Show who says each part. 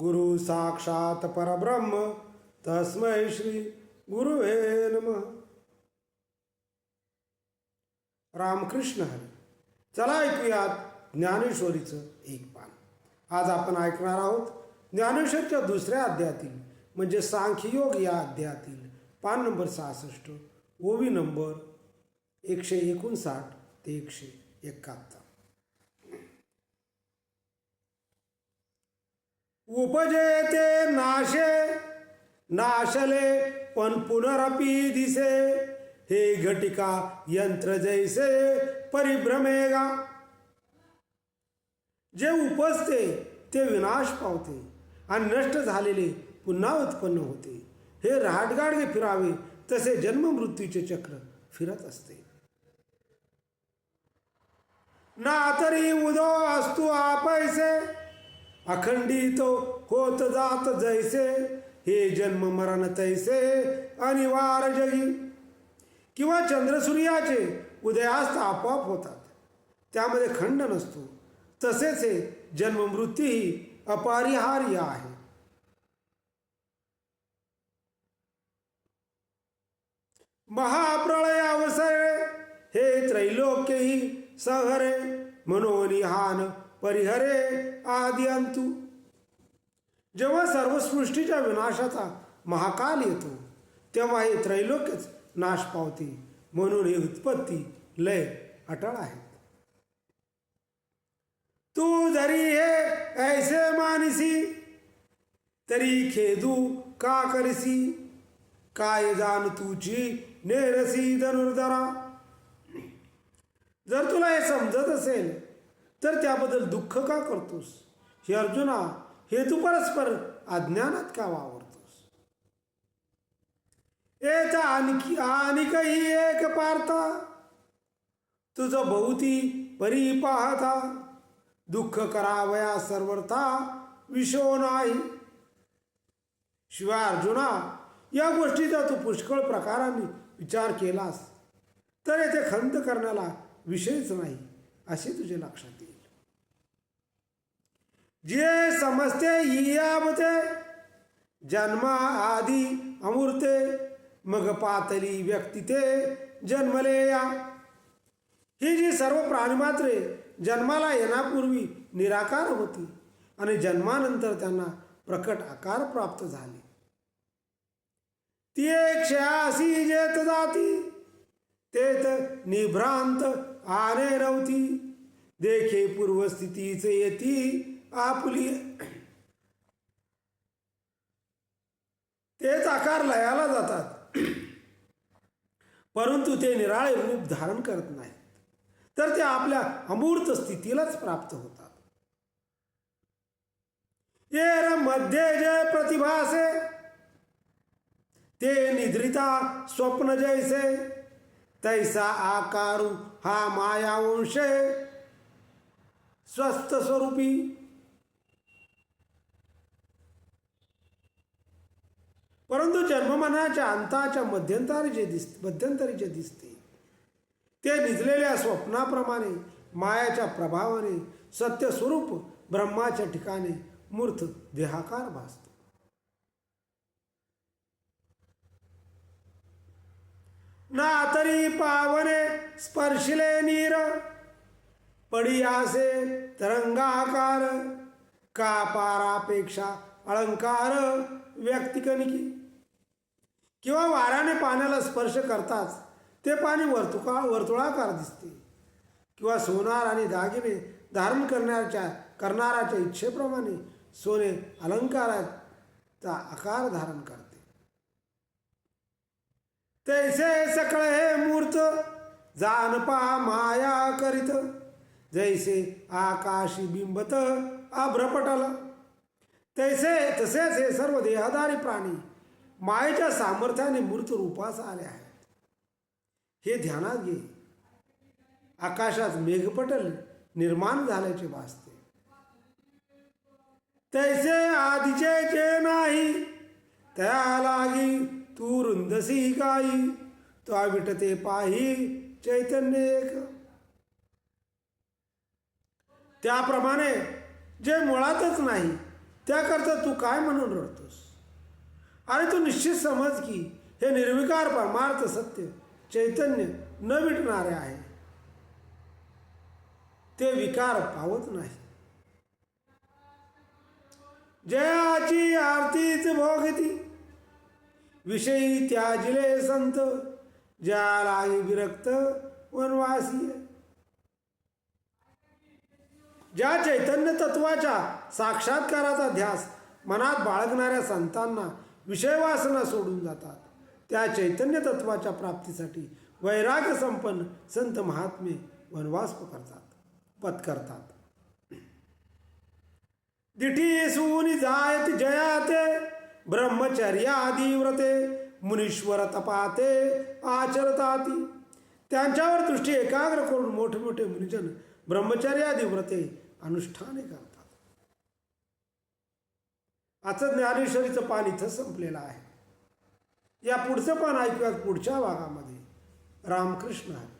Speaker 1: गुरु साक्षात परब्रह्म तस्मै श्री गुरुवे नम। रामकृष्ण हरी चला ऐकूयात ज्ञानेश्वरीचं एक पान. आज आपण ऐकणार आहोत ज्ञानेश्वरच्या दुसऱ्या अध्यायातील म्हणजे सांख्ययोग या अध्यायातील पान नंबर सहासष्ट ओवी नंबर एकशे एकोणसाठ ते एकशे एकाहत्तर. उपजे ते नाशे. नाशले पण पुनरपी दिसे. हे घटिका यंत्र जैसे परिभ्रमेगा जे उपजते ते विनाश पावते आणि नष्ट झालेले पुन्हा उत्पन्न होते. हे रहाटगाडगे फिरावे तसे जन्म मृत्यूचे चक्र फिरत असते. ना तरी उदो असतो आपैसे. अखंडित होत जात जैसे हे जन्म मरण तैसे अनिवार्य जगी. किंवा चंद्रसूर्याचे उदयास्त आपोआप होतात. त्यामध्ये खंड नसतो. तसेच हे जन्म मृत्यूही अपरिहार्य आहे. महाप्रलय अवसर हे त्रैलोक्यही सहरे मनोनिहान परिहरे आदी अंतू जेव्हा सर्व सृष्टीच्या विनाशाचा महाकाल येतो तेव्हा हे त्रैलोक्यच नाश पावते. म्हणून ही उत्पत्ती लय अटळ आहे. तू जरी हे ऐसे मानसी तरी खेदू का करसी? काय जाण तुझी नेरसी धनुर्धरा? जर तुला हे समजत असेल तर त्याबद्दल दुःख का करतोस? हे अर्जुना हे तू परस्पर अज्ञानात का वावरतोस? एचा आणखी आणखी एक पार्था. तुझं भोवती परी पाहता. दुःख करावया सर्वथा विषो नाही. शिवाय अर्जुना या गोष्टीचा तू पुष्कळ प्रकाराने विचार केलास. तर येथे खंत करण्याला विषयच नाही असे तुझे लक्षात येईल. जे समजते याबते जन्मा आधी अमूर्ते मग पातली व्यक्ती ते जन्मले या. ही जी सर्व प्राणीमात्रे जन्माला येण्यापूर्वी निराकार होती आणि जन्मानंतर त्यांना प्रकट आकार प्राप्त झाले. ती एक क्षयासी जेत जाती. तेत निभ्रांत आरे रवती देखे पूर्वस्थितीचे येती. आपुली तेच आकार लयाला जातात. परंतु ते निराळे रूप धारण करत नाहीत. तर ते आपल्या अमूर्त स्थितीलाच प्राप्त होतात. येरमध्ये जे प्रतिभासे ते निद्रिता स्वप्न जैसे तैसा आकारू हा मायावंशे. स्वस्थ स्वरूपी परंतु जन्ममनाच्या अंताच्या मध्यंतरी जे दिस मध्यंतरी जे दिसते ते निजलेल्या स्वप्नाप्रमाणे मायाच्या प्रभावाने सत्यस्वरूप ब्रह्माच्या ठिकाणी मूर्त देहाकार भासतो. ना तरी पावने स्पर्शिले नीर पडी आसे तरंगाकार का पारापेक्षा अलंकार व्यक्तिकनिकी. किंवा वाऱ्याने पाण्याला स्पर्श करताच ते पाणी वर्तुका वर्तुळाकार दिसते. किंवा सोनार आणि दागिने धारण करण्याच्या करणाऱ्याच्या इच्छेप्रमाणे सोने अलंकाराचा आकार धारण करते. तैसे सकळ हे मूर्त जानपा माया करीत. जैसे आकाशी बिंबत आभ्रपटल तैसे तसेच हे सर्व देहधारी प्राणी मायेच्या सामर्थ्याने मूर्त रूपास आले आहेत. हे ध्यानात घे. आकाशात मेघपटल निर्माण झाल्याचे भासते. तैसे आधीचे जे नाही त्या लागी तू रुंदसी गाई तो विटते पाही चैतन्य एक. त्याप्रमाणे जे मुळातच नाही त्याकरता तू काय म्हणून रडतोस? आणि तू निश्चित समज की हे निर्विकार परमार्थ सत्य चैतन्य न मिटणारे आहे. ते विकार पावत नाही. जयाची आरतीच भोगती. विषयी त्याजिले संत ज्याला विरक्त वनवासी ज्या चैतन्य तत्वाच्या साक्षात्काराचा ध्यास मनात बाळगणाऱ्या संतांना विषयवासना सोडून जातात त्या चैतन्य तत्वाच्या प्राप्तीसाठी वैराग्य संपन्न संत महात्मे वनवास पकडतात पत्करतात दिठी सूनी जायत जयाते ब्रह्मचर्यादी व्रते मुनीश्वर तपाते आचरताती. त्यांच्यावर दृष्टी एकाग्र करून मोठे मोठे मुनिजन ब्रह्मचर्यादी व्रते अनुष्ठाने करतात. आजचं ज्ञानेश्वरीचं पान इथं संपलेलं आहे. या पुढचं पान ऐकूयात पुढच्या भागामध्ये. रामकृष्ण आहे